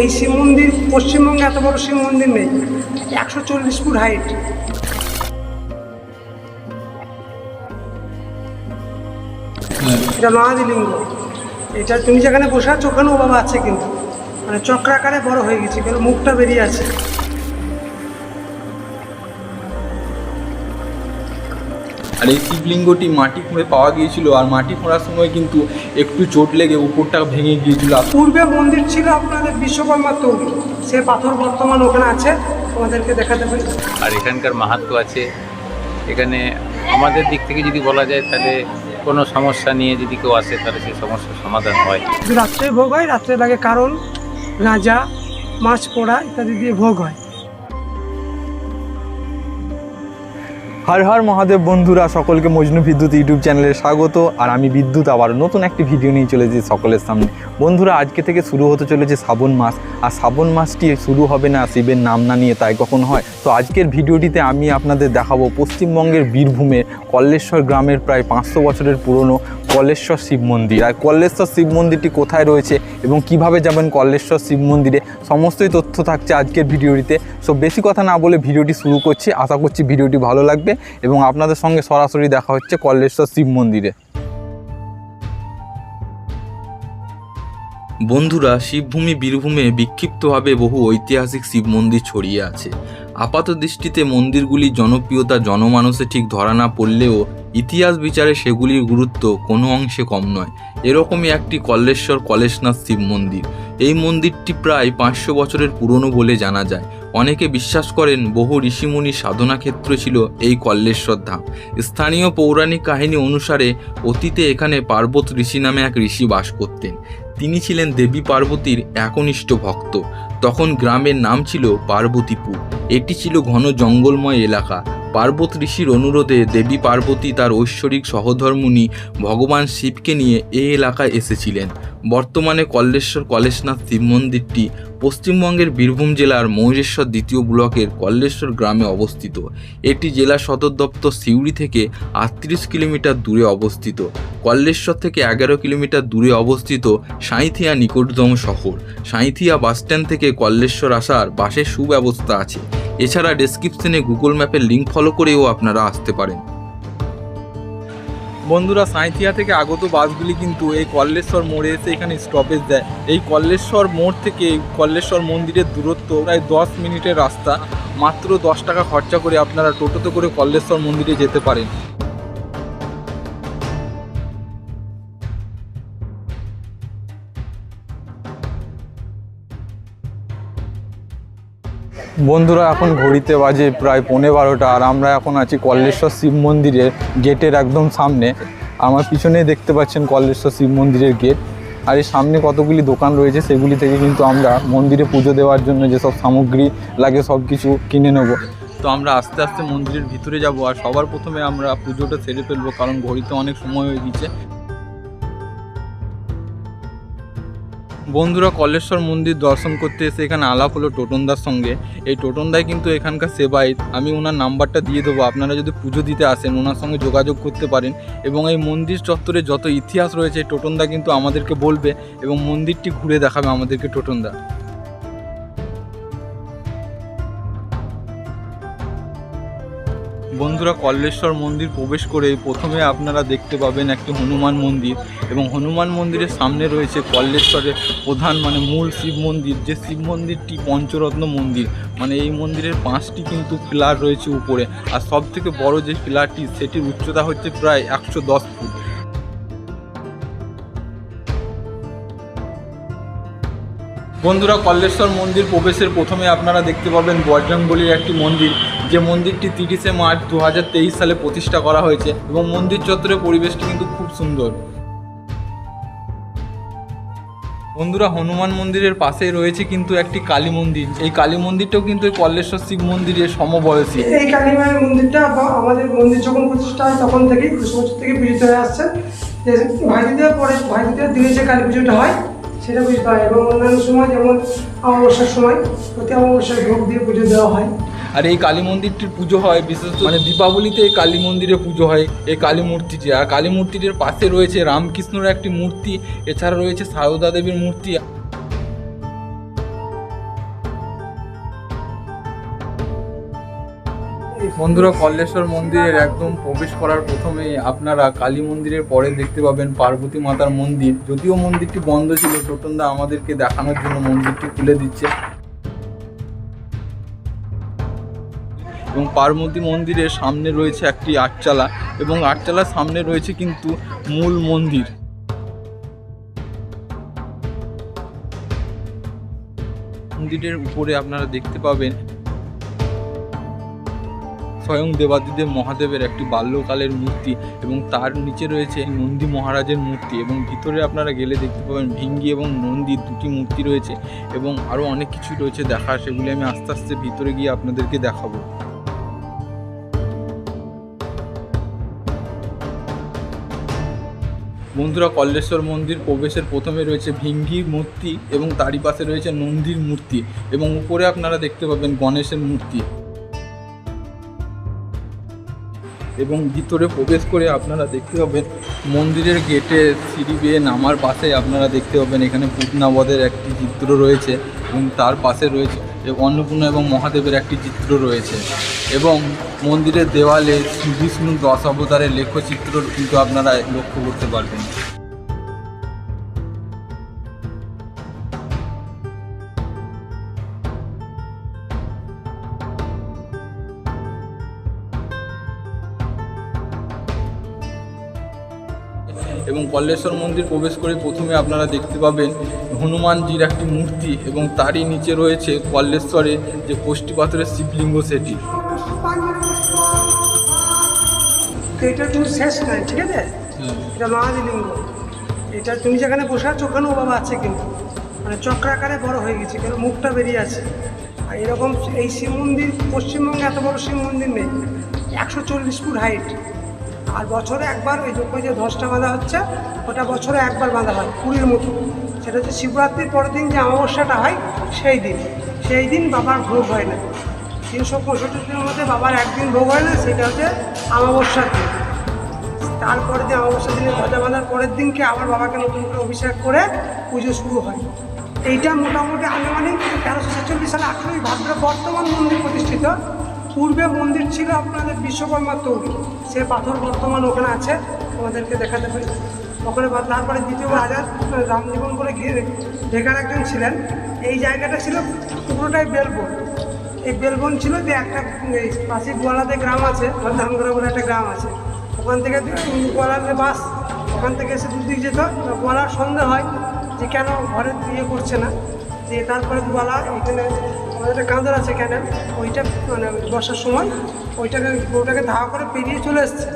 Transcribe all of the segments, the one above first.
এই শিব মন্দির, পশ্চিমবঙ্গে এত বড় শিব মন্দির নেই। একশো চল্লিশ ফুট হাইট এটা মহাদিলিঙ্গ। এটা তুমি যেখানে বসে আছো, ওখানেও বাবা আছে কিন্তু। মানে চক্রাকারে বড় হয়ে গেছে কিন্তু মুখটা বেরিয়ে আছে। আর এই শিবলিঙ্গটি মাটি খুঁড়ে পাওয়া গিয়েছিল আর মাটি খোঁড়ার সময় কিন্তু একটু চোট লেগে উপরটা ভেঙে গিয়েছিল। পূর্বে মন্দির ছিল আপনাদের বিশ্বকর্মার তৈরি সে পাথর বর্তমান ওখানে আছে তোমাদেরকে দেখাতে পারি। আর এখানকার মাহাত্ম আছে এখানে আমাদের দিক থেকে যদি বলা যায় তাহলে কোনো সমস্যা নিয়ে যদি কেউ আসে তাহলে সেই সমস্যার সমাধান হয়। রাত্রে ভোগ হয় রাত্রে লাগে কারণ গাঁজা মাছ পোড়া ইত্যাদি দিয়ে ভোগ হয়। হর হর মহাদেব বন্ধুরা, সকলকে মজনু বিদ্যুৎ ইউটিউব চ্যানেলে স্বাগত। আর আমি বিদ্যুৎ, আবার নতুন একটি ভিডিও নিয়ে চলেছি সকলের সামনে। বন্ধুরা, আজকে থেকে শুরু হতে চলেছে শ্রাবণ মাস। আর শ্রাবণ মাসটি শুরু হবে না, শিবের নাম না নিয়ে তাই কখন হয়। তো আজকের ভিডিওটিতে আমি আপনাদের দেখাবো পশ্চিমবঙ্গের বীরভূমে কল্লেশ্বর গ্রামের প্রায় পাঁচশো বছরের পুরনো কল্লেশ্বর শিব মন্দির। আর কল্লেশ্বর শিব মন্দিরটি কোথায় রয়েছে এবং কীভাবে যাবেন কল্লেশ্বর শিব মন্দিরে, সমস্তই তথ্য থাকছে আজকের ভিডিওটিতে সো বেশি কথা না বলে ভিডিওটি শুরু করছি। আশা করছি ভিডিওটি ভালো লাগবে। এবং আপনাদের সঙ্গে সরাসরি দেখা হচ্ছে কল্লেশ্বর শিব মন্দিরে। বন্ধুরা, শিবভূমি বীরভূমে বিক্ষিপ্তভাবে বহু ঐতিহাসিক শিব মন্দির ছড়িয়ে আছে। আপাত দৃষ্টিতে মন্দিরগুলির জনপ্রিয়তা, জনমানসে ঠিক ধরা না পড়লেও ইতিহাস বিচারে সেগুলির গুরুত্ব কোনো অংশে কম নয়। এরকমই একটি কল্লেশ্বর কলেশনাথ শিব মন্দির। এই মন্দিরটি প্রায় পাঁচশো বছরের পুরনো বলে জানা যায়। অনেকে বিশ্বাস করেন বহু ঋষিমুনি সাধনা ক্ষেত্র ছিল এই কল্লেশ্বর ধাম স্থানীয় পৌরাণিক কাহিনী অনুসারে অতীতে এখানে পার্বত ঋষি নামে এক ঋষি বাস করতেন। তিনি ছিলেন দেবী পার্বতীর একনিষ্ঠ ভক্ত। তখন গ্রামের নাম ছিল পার্বতীপুর। এটি ছিল ঘন জঙ্গলময় এলাকা। পার্বত ঋষির অনুরোধে দেবী পার্বতী তার ঐশ্বরিক সহধর্মিণী ভগবান শিবকে নিয়ে এই এলাকায় এসেছিলেন। বর্তমানে কল্লেশ্বর কলেশনাথ শিব মন্দিরটি পশ্চিমবঙ্গের বীরভূম জেলার মহেশেশ্বর দ্বিতীয় ব্লকের কল্লেশ্বর গ্রামে অবস্থিত। এটি জেলা সদর দপ্তর সিউড়ি থেকে আটত্রিশ কিলোমিটার দূরে অবস্থিত। কল্লেশ্বর থেকে এগারো কিলোমিটার দূরে অবস্থিত সাঁইথিয়া নিকটতম শহর। সাঁইথিয়া বাসস্ট্যান্ড থেকে কল্লেশ্বর আসার বাসের সুব্যবস্থা আছে। এছাড়া ডেসক্রিপশনে গুগল ম্যাপের লিঙ্ক ফলো করেও আপনারা আসতে পারেন। বন্ধুরা, সাঁইথিয়া থেকে আগত বাসগুলি কিন্তু এই কল্লেশ্বর মোড়ে এসে এখানে স্টপেজ দেয়। এই কল্লেশ্বর মোড় থেকে কল্লেশ্বর মন্দিরের দূরত্ব প্রায় দশ মিনিটের রাস্তা। মাত্র দশ টাকা খরচা করে আপনারা টোটোতে করে কল্লেশ্বর মন্দিরে যেতে পারেন। বন্ধুরা, এখন ঘড়িতে বাজে প্রায় পৌনে বারোটা আর আমরা এখন আছি কল্লেশ্বর শিব মন্দিরের গেটের একদম সামনে। আমার পিছনে দেখতে পাচ্ছেন কল্লেশ্বর শিব মন্দিরের গেট। আর এই সামনে কতগুলি দোকান রয়েছে, সেগুলি থেকে কিন্তু আমরা মন্দিরে পুজো দেওয়ার জন্য যেসব সামগ্রী লাগে সব কিছু কিনে নেব। তো আমরা আস্তে আস্তে মন্দিরের ভিতরে যাব আর সবার প্রথমে আমরা পুজোটা সেরে ফেলব, কারণ ঘড়িতে অনেক সময় হয়ে গেছে। বন্ধুরা কলেশ্বর মন্দির দর্শন করতে এসে এখানে আলাপ হলো টোটনদার সঙ্গে। এই টোটনদাই কিন্তু এখানকার সেবায়িত। আমি ওনার নাম্বারটা দিয়ে দেবো। আপনারা যদি পুজো দিতে আসেন, ওনার সঙ্গে যোগাযোগ করতে পারেন। এবং এই মন্দির চত্বরে যত ইতিহাস রয়েছে, টোটনদা কিন্তু আমাদেরকে বলবে এবং মন্দিরটি ঘুরে দেখাবে আমাদেরকে টোটনদা। বন্ধুরা কল্লেশ্বর মন্দির প্রবেশ করে প্রথমে আপনারা দেখতে পাবেন একটি হনুমান মন্দির এবং হনুমান মন্দিরের সামনে রয়েছে কল্লেশ্বরের প্রধান মানে মূল শিব মন্দির। যে শিব মন্দিরটি পঞ্চরত্ন মন্দির মানে এই মন্দিরের পাঁচটি কিন্তু পিলার রয়েছে উপরে। আর সব থেকে বড় যে পিলারটি, সেটির উচ্চতা হচ্ছে প্রায় একশো দশ ফুট। বন্ধুরা কল্লেশ্বর মন্দির প্রবেশের প্রথমে আপনারা দেখতে পাবেন বজরংবলির একটি মন্দির। যে মন্দিরটি তিরিশে মার্চ দু হাজার তেইশ সালে প্রতিষ্ঠা করা হয়েছে এবং মন্দির চত্বরের পরিবেশটি কিন্তু খুব সুন্দর। বন্ধুরা, হনুমান মন্দিরের পাশেই রয়েছে কিন্তু একটি কালী মন্দির। এই কালী মন্দিরটাও কিন্তু এই কল্লেশ্বর শিব মন্দিরের সমবয়সী। এই কালীমায়ের মন্দিরটা বা- আমাদের মন্দির যখন প্রতিষ্ঠা হয় তখন থেকেই দুশো বছর থেকে পূজিত হয়ে আসছে। ভাইদিদের পরে, ভাইদিদের দিনে যে কালী পুজোটা হয়, সেটা পূজিত হয় এবং অন্যান্য সময় যেমন অমাবস্যার সময় প্রতি অমাবস্যায় ভোগ দিয়ে পুজো দেওয়া হয়। আর এই কালী মন্দিরটির পুজো হয়, বিশেষত মানে দীপাবলিতে এই কালী মন্দিরে পুজো হয়, এই কালী মূর্তিটি। আর কালী মূর্তিটির পাশে রয়েছে রামকৃষ্ণর একটি মূর্তি, এছাড়া রয়েছে সারদা দেবীর মূর্তি। বন্ধুরা, কল্লেশ্বর মন্দিরের একদম প্রবেশ করার প্রথমেই আপনারা কালী মন্দিরের পরে দেখতে পাবেন পার্বতী মাতার মন্দির। যদিও মন্দিরটি বন্ধ ছিল প্রতন্দা আমাদেরকে দেখানোর জন্য মন্দিরটি খুলে দিচ্ছে। এবং পার্বতী মন্দিরের সামনে রয়েছে একটি আটচালা এবং আটচালার সামনে রয়েছে কিন্তু মূল মন্দির। মন্দিরের উপরে আপনারা দেখতে পাবেন স্বয়ং দেবাদিদেব মহাদেবের একটি বাল্যকালের মূর্তি এবং তার নিচে রয়েছে নন্দী মহারাজের মূর্তি এবং ভিতরে আপনারা গেলে দেখতে পাবেন ভিঙ্গি এবং নন্দী দুটি মূর্তি রয়েছে এবং আরও অনেক কিছুই রয়েছে দেখার, সেগুলি আমি আস্তে আস্তে ভিতরে গিয়ে আপনাদেরকে দেখাবো। বন্ধুরা কল্লেশ্বর মন্দির প্রবেশের প্রথমে রয়েছে ভিঙ্গির মূর্তি এবং তারই পাশে রয়েছে নন্দীর মূর্তি এবং উপরে আপনারা দেখতে পাবেন গণেশের মূর্তি। এবং ভিতরে প্রবেশ করে আপনারা দেখতে পাবেন মন্দিরের গেটে সিঁড়ি বেয়ে নামার পাশে আপনারা দেখতে পাবেন এখানে পূতনাবদের একটি চিত্র রয়েছে এবং তার পাশে রয়েছে অন্নপূর্ণা এবং মহাদেবের একটি চিত্র রয়েছে। এবং মন্দিরের দেওয়ালে বিষ্ণু দশ অবতারের লেখচিত্র কিন্তু আপনারা লক্ষ্য করতে পারবেন। এবং কল্লেশ্বর মন্দির প্রবেশ করে প্রথমে আপনারা দেখতে পাবেন হনুমানজির একটি মূর্তি এবং তারই নিচে রয়েছে কল্লেশ্বরে যে পাথরের শিবলিঙ্গ সেটি। এটা তুমি শেষ নয় ঠিক আছে? এটা মহাদিলিঙ্গ এটা তুমি যেখানে বসে আছো ওখানেও বাবা আছে কিন্তু। মানে চক্রাকারে বড় হয়ে গেছে কেন মুখটা বেরিয়ে আছে। আর এরকম এই শিব মন্দির পশ্চিমবঙ্গে এত বড় শিব মন্দির নেই একশো চল্লিশ ফুট হাইট আর বছরে একবার ওই যে ওই যে ধসটা বাঁধা হচ্ছে, ওটা বছরে একবার বাঁধা হয়, পুরীর মতো। সেটা হচ্ছে শিবরাত্রির পরের দিন যে অমাবস্যাটা হয়, সেই দিন। সেই দিন বাবার ভোগ হয় না। তিনশো পঁয়ষট্টি দিনের মধ্যে বাবার একদিন ভোগ হয় না, সেটা হচ্ছে অমাবস্যার দিন। তারপরে যে অমাবস্যা দিনে ধ্বজা বাঁধার পরের দিনকে আবার বাবাকে নতুন করে অভিষেক করে পুজো শুরু হয়। এইটা মোটামুটি আনুমানিক তেরোশো ছেচল্লিশ সালে আঠেরোই ভাদ্র বর্তমান মন্দির প্রতিষ্ঠিত। পূর্বে মন্দির ছিল আপনাদের বিশ্বকর্মা তৈরি। সে পাথর বর্তমান ওখানে আছে আমাদেরকে দেখাতে পারি। ওখানে তারপরে দ্বিতীয় রাজা রামজীবন করে ঢেকার একজন ছিলেন। এই জায়গাটা ছিল পুরোটাই বেলবন। এই বেলবন ছিল যে একটা, এই পাশে গোয়ালাতে গ্রাম আছে ধানগড়া বলে একটা গ্রাম আছে। ওখান থেকে গোয়ালাতে বাস, ওখান থেকে এসে দুধ দিয়ে যেত। গোয়ালার সন্দেহ হয় যে কেন ঘরে ইয়ে করছে না। যে তারপরে গোয়ালা এখানে আমাদের একটা কাঁদর আছে কেন ওইটা মানে বর্ষার সময় ওইটাকে গরুটাকে ধাওয়া করে পেরিয়ে চলে এসছে।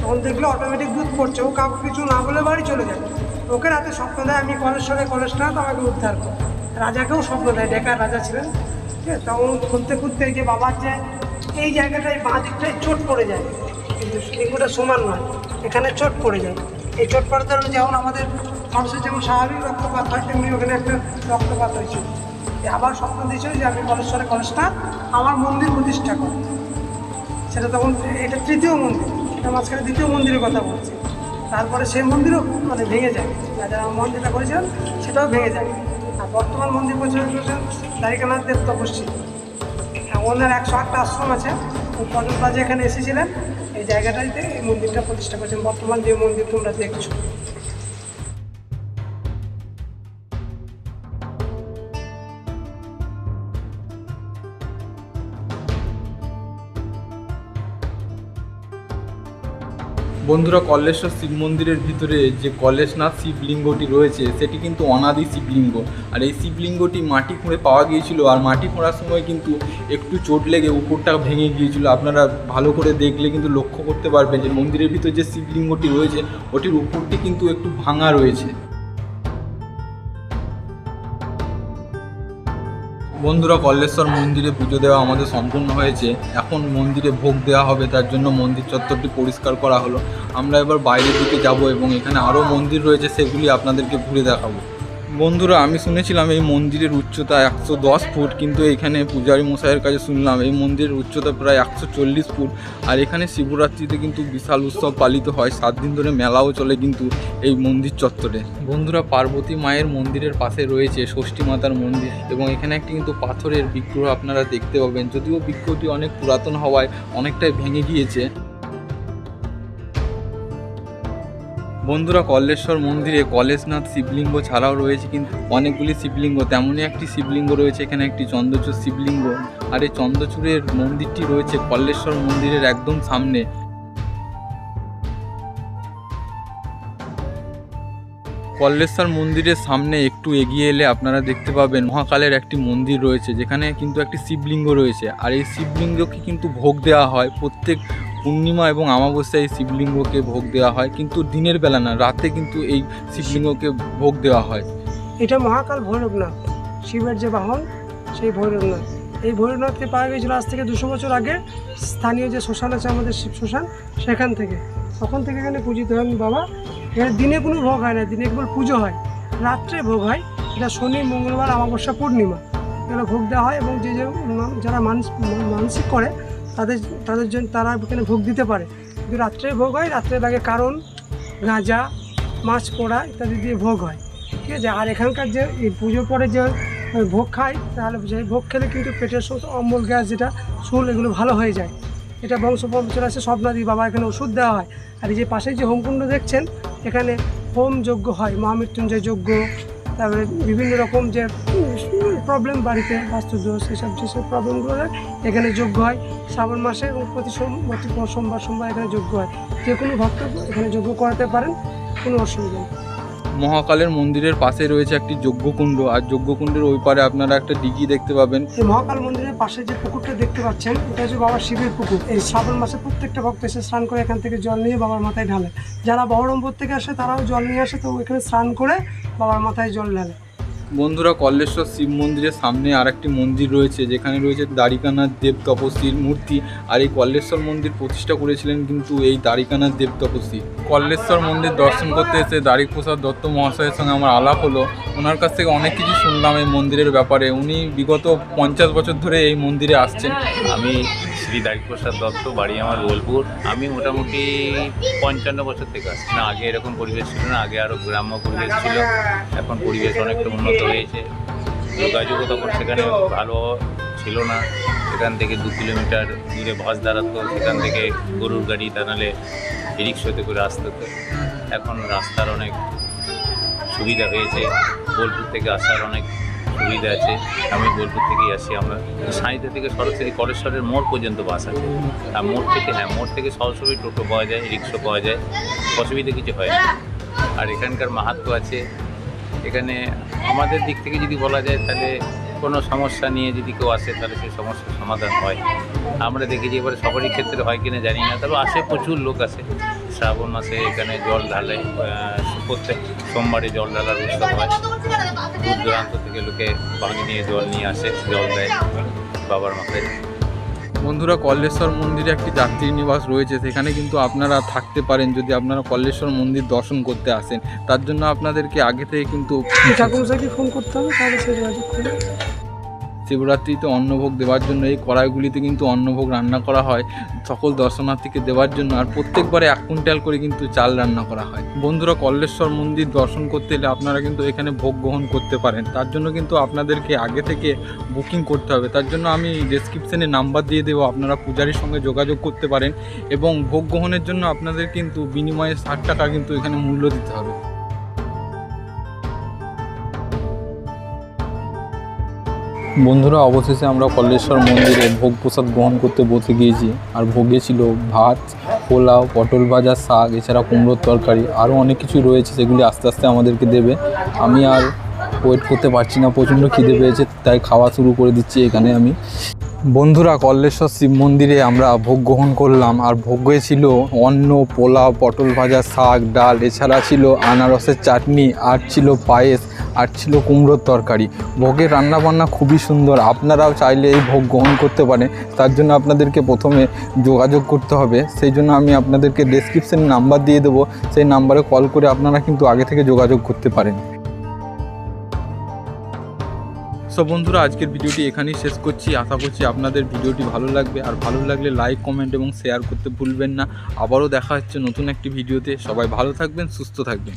তখন দেখল অটোমেটিক দুধ পড়ছে, ও কাউকে কিছু না বলে বাড়ি চলে যায়। ওকে রাতে স্বপ্ন দেয়, আমি কলের সঙ্গে কলেজ না তো আমাকে উদ্ধার কর রাজাকেও স্বপ্ন দেয়, ডেকার রাজা ছিলেন। ঠিক আছে, তখন খুঁজতে খুঁজতে যে বাবার যে এই জায়গাটায় বাঁ দিকটায় চোট পড়ে যায়। এগুলো সমান নয়, এখানে চোট পড়ে যায়। এই চোট কারণে যেমন আমাদের মানুষের যেমন স্বাভাবিক রক্তপাত হয় তেমনি ওখানে একটা রক্তপাত হয়েছিল আবার স্বপ্ন দিয়েছিল যে আমি কলেশ্বরে কলেজটা আমার মন্দির প্রতিষ্ঠা করব। সেটা তখন এটা তৃতীয় মন্দির এটা মাঝখানে দ্বিতীয় মন্দিরের কথা বলছি। তারপরে সেই মন্দিরও মানে ভেঙে যায়। রাজা রাম মন্দিরটা করেছিলেন সেটাও ভেঙে যায়। আর বর্তমান মন্দির পরিচালনা করেছেন দ্বারিকানাথ দেব তপস্বী। হ্যাঁ, ওনার একশো আটটা আশ্রম আছে। কটন প্লাজা এখানে এসেছিলেন। জায়গাটাতে এই মন্দিরটা প্রতিষ্ঠা করেছেন। বর্তমান যে মন্দির তোমরা দেখছ। বন্ধুরা কল্লেশ্বর শিব মন্দিরের ভিতরে যে কলেশনাথ শিবলিঙ্গটি রয়েছে, সেটি কিন্তু অনাদি শিবলিঙ্গ। আর এই শিবলিঙ্গটি মাটি খুঁড়ে পাওয়া গিয়েছিল আর মাটি খোঁড়ার সময় কিন্তু একটু চোট লেগে উপরটা ভেঙে গিয়েছিল। আপনারা ভালো করে দেখলে কিন্তু লক্ষ্য করতে পারবেন যে মন্দিরের ভিতরে যে শিবলিঙ্গটি রয়েছে, ওটির উপরটি কিন্তু একটু ভাঙা রয়েছে। বন্ধুরা কল্লেশ্বর মন্দিরে পুজো দেওয়া আমাদের সম্পূর্ণ হয়েছে। এখন মন্দিরে ভোগ দেওয়া হবে, তার জন্য মন্দির চত্বরটি পরিষ্কার করা হলো। আমরা এবার বাইরের দিকে যাব এবং এখানে আরও মন্দির রয়েছে, সেগুলি আপনাদেরকে ঘুরে দেখাবো। বন্ধুরা, আমি শুনেছিলাম এই মন্দিরের উচ্চতা একশো দশ ফুট, কিন্তু এখানে পূজারী মশাইয়ের কাছে শুনলাম এই মন্দিরের উচ্চতা প্রায় একশো চল্লিশ ফুট। আর এখানে শিবরাত্রিতে কিন্তু বিশাল উৎসব পালিত হয়, সাত দিন ধরে মেলাও চলে কিন্তু এই মন্দির চত্বরে। বন্ধুরা, পার্বতী মায়ের মন্দিরের পাশে রয়েছে ষষ্ঠী মাতার মন্দির এবং এখানে একটি কিন্তু পাথরের বিগ্রহ আপনারা দেখতে পাবেন। যদিও বিগ্রহটি অনেক পুরাতন হওয়ায় অনেকটাই ভেঙে গিয়েছে। বন্ধুরা কল্লেশ্বর মন্দিরে কলেশনাথ শিবলিঙ্গ ছাড়াও রয়েছে কিন্তু অনেকগুলি শিবলিঙ্গ, তেমনই একটি শিবলিঙ্গ রয়েছে, এখানে একটি চন্দ্রচূড় শিবলিঙ্গ। আর এই চন্দ্রচূড়ের মন্দিরটি রয়েছে কল্লেশ্বর মন্দিরের একদম সামনে। কল্লেশ্বর মন্দিরের সামনে একটু এগিয়ে এলে আপনারা দেখতে পাবেন মহাকালের একটি মন্দির রয়েছে, যেখানে কিন্তু একটি শিবলিঙ্গ রয়েছে। আর এই শিবলিঙ্গকে কিন্তু ভোগ দেওয়া হয় প্রত্যেক পূর্ণিমা এবং অমাবস্যায় এই শিবলিঙ্গকে ভোগ দেওয়া হয়, কিন্তু দিনের বেলা না, রাতে কিন্তু এই শিবলিঙ্গকে ভোগ দেওয়া হয়। এটা মহাকাল ভৈরবনাথ শিবের যে বাহন, সেই ভৈরবনাথ এই ভৈরবনাথকে পাওয়া গিয়েছিল আজ থেকে দুশো বছর আগে, স্থানীয় যে শ্মশান আছে আমাদের শিব শ্মশান, সেখান থেকে। তখন থেকে এখানে পূজিত হন বাবা। এখানে দিনে কোনো ভোগ হয় না, দিনে কেবল পুজো হয়। রাত্রে ভোগ হয়, এটা শনি, মঙ্গলবার, অমাবস্যা, পূর্ণিমা। এখানে ভোগ দেওয়া হয় এবং যে যে যারা মানস- মানসিক করে তাদের তাদের জন্য তারা এখানে ভোগ দিতে পারে। কিন্তু রাত্রে ভোগ হয়, রাত্রে লাগে কারণ গাঁজা, মাছ পোড়া ইত্যাদি দিয়ে ভোগ হয়। ঠিক আছে? আর এখানকার যে পুজোর পরে যে ভোগ খায়, তাহলে সেই ভোগ খেলে কিন্তু পেটের সমস্ত অম্বল, গ্যাস যেটা, চুল এগুলো ভালো হয়ে যায়। এটা বংশ পরম্পরা আছে, স্বপ্নাদি বাবা এখানে ওষুধ দেওয়া হয়। আর এই যে পাশে যে হোমকুণ্ড দেখছেন, এখানে হোম যজ্ঞ হয়, মহামৃত্যুঞ্জয় যজ্ঞ, তারপরে বিভিন্ন রকম যে প্রবলেম বাড়িতে বাস্তুদোষ এসব যেসব প্রবলেমগুলো এখানে যজ্ঞ হয়। শ্রাবণ মাসে এবং প্রতি প্রতি সোমবার সোমবার এখানে যজ্ঞ হয়। যে কোনো ভক্ত এখানে যজ্ঞ করাতে পারেন কোনো অসুবিধা নেই। মহাকালের মন্দিরের পাশে রয়েছে একটি যজ্ঞকুণ্ড। আর যজ্ঞকুণ্ডের ওই পারে আপনারা একটা ডিগি দেখতে পাবেন। এই মহাকাল মন্দিরের পাশে যে পুকুরটা দেখতে পাচ্ছেন এটা হচ্ছে বাবার শিবের পুকুর। এই শ্রাবণ মাসে প্রত্যেকটা ভক্ত এসে স্নান করে এখান থেকে জল নিয়ে বাবার মাথায় ঢালে। যারা বহরমপুর থেকে আসে তারাও জল নিয়ে আসে তো এখানে স্নান করে বাবার মাথায় জল ঢালে। বন্ধুরা কল্লেশ্বর শিব মন্দিরের সামনে আর একটি মন্দির রয়েছে, যেখানে রয়েছে দ্বারিকানাথ দেব তপস্বীর মূর্তি। আর এই কল্লেশ্বর মন্দির প্রতিষ্ঠা করেছিলেন কিন্তু এই দ্বারিকানাথ দেব তপস্বী। কল্লেশ্বর মন্দির দর্শন করতে এসে দ্বারিক প্রসাদ দত্ত মহাশয়ের সঙ্গে আমার আলাপ হলো। ওনার কাছ থেকে অনেক কিছু শুনলাম এই মন্দিরের ব্যাপারে। উনি বিগত পঞ্চাশ বছর ধরে এই মন্দিরে আসছেন। আমি শ্রী দারিপ্রসাদ দত্ত, বাড়ি আমার বোলপুর। আমি মোটামুটি পঞ্চান্ন বছর থেকে আসছি না, আগে এরকম পরিবেশ ছিল না, আগে আরও গ্রাম্য পরিবেশ ছিল। এখন পরিবেশ অনেকটা উন্নত হয়েছে। যোগাযোগও তখন সেখানে ভালো ছিল না। সেখান থেকে দু কিলোমিটার দূরে বাস দাঁড়াতো, সেখান থেকে গরুর গাড়ি দাঁড়ালে রিক্সাতে করে আসতে হতো। এখন রাস্তার অনেক সুবিধা হয়েছে। বোলপুর থেকে আসার অনেক সুবিধা আছে। আমি বোলপুর থেকেই আসি আমরা। সাঁইতে থেকে সরাসরি কলেশ্বরের মোড় পর্যন্ত বাস আছে। আর মোড় থেকে হ্যাঁ মোড় থেকে সরাসরি টোটো পাওয়া যায়, রিক্সা পাওয়া যায়। অসুবিধা কিছু হয় না। আর এখানকার মাহাত্ম আছে। এখানে আমাদের দিক থেকে যদি বলা যায়, তাহলে কোনো সমস্যা নিয়ে যদি কেউ আসে, তাহলে সেই সমস্যার সমাধান হয়। আমরা দেখেছি এবারে সবারই ক্ষেত্রে হয় কিনা জানি না। তবে আসে প্রচুর লোক আসে। শ্রাবণ মাসে এখানে জল ঢালে প্রত্যেক সোমবারে জল ঢালার উৎসব হয় দূর দূরান্ত থেকে লোকে পানি নিয়ে জল নিয়ে আসে জল দেয় বাবার মাথায় বন্ধুরা কল্লেশ্বর মন্দিরে একটি যাত্রী নিবাস রয়েছে। সেখানে কিন্তু আপনারা থাকতে পারেন যদি আপনারা কল্লেশ্বর মন্দির দর্শন করতে আসেন। তার জন্য আপনাদেরকে আগে থেকে কিন্তু ঠাকুরমশাইকে ফোন করতে হবে তাহলে সে যোগাযোগ করে শিবরাত্রিতে অন্নভোগ দেওয়ার জন্য, এই কড়াইগুলিতে কিন্তু অন্নভোগ রান্না করা হয়, সকল দর্শনার্থীকে দেওয়ার জন্য, আর প্রত্যেকবারে এক কুইন্টাল করে কিন্তু চাল রান্না করা হয়। বন্ধুরা, কল্লেশ্বর মন্দির দর্শন করতে এলে আপনারা কিন্তু এখানে ভোগ গ্রহণ করতে পারেন। তার জন্য কিন্তু আপনাদেরকে আগে থেকে বুকিং করতে হবে। তার জন্য আমি ডেসক্রিপশনে নাম্বার দিয়ে দেবো, আপনারা পূজারীর সঙ্গে যোগাযোগ করতে পারেন এবং ভোগ গ্রহণের জন্য আপনাদের কিন্তু বিনিময়ে ষাট টাকা কিন্তু এখানে মূল্য দিতে হবে। বন্ধুরা, অবশেষে আমরা কল্লেশ্বর মন্দিরে ভোগ প্রসাদ গ্রহণ করতে বসে গিয়েছি। আর ভোগে ছিল ভাত, পোলাও, পটল ভাজা, শাক, এছাড়া কুমড়োর তরকারি, আরও অনেক কিছু রয়েছে সেগুলি আস্তে আস্তে আমাদেরকে দেবে। আমি আর ওয়েট করতে পারছি না, প্রচণ্ড খিদে পেয়েছে, তাই খাওয়া শুরু করে দিচ্ছি এখানে আমি। বন্ধুরা, কল্লেশ্বর শিব মন্দিরে আমরা ভোগ গ্রহণ করলাম। আর ভোগে ছিল অন্ন, পোলাও, পটল ভাজা, শাক, ডাল, এছাড়া ছিল আনারসের চাটনি, আর ছিল পায়েস। আর ছিল কুমড়োর তরকারি। ভোগের রান্নাবান্না খুবই সুন্দর। আপনারাও চাইলে এই ভোগ গ্রহণ করতে পারেন। তার জন্য আপনাদেরকে প্রথমে যোগাযোগ করতে হবে। সেই জন্য আমি আপনাদেরকে ডেসক্রিপশানে নাম্বার দিয়ে দেবো। সেই নাম্বারে কল করে আপনারা কিন্তু আগে থেকে যোগাযোগ করতে পারেন। সব বন্ধুরা, আজকের ভিডিওটি এখানেই শেষ করছি। আশা করছি আপনাদের ভিডিওটি ভালো লাগবে। আর ভালো লাগলে লাইক কমেন্ট এবং শেয়ার করতে ভুলবেন না। আবারও দেখা হচ্ছে নতুন একটি ভিডিওতে। সবাই ভালো থাকবেন, সুস্থ থাকবেন।